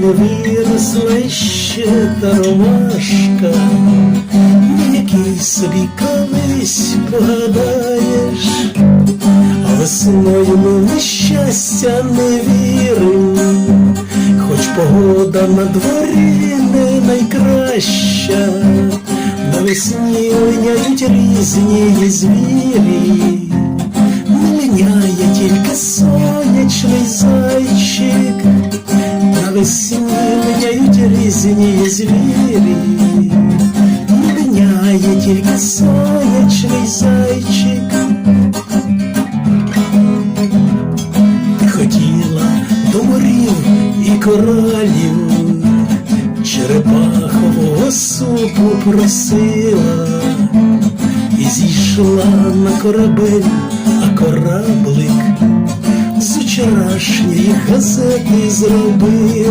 не виросла ще та ромашка, на який собі колись погадаєш, а весною ми в щастя не вірим, хоч погода на дворі не найкраща, навесні линяють різні звірі. Не линяє тільки сонячний зайчик, навесні линяють різні звірі, не тільки сонячний зайчик. Хотіла до морів і коралів, черепахового супу просила і зійшла на корабель, а кораблик з вчорашньої газети зробив.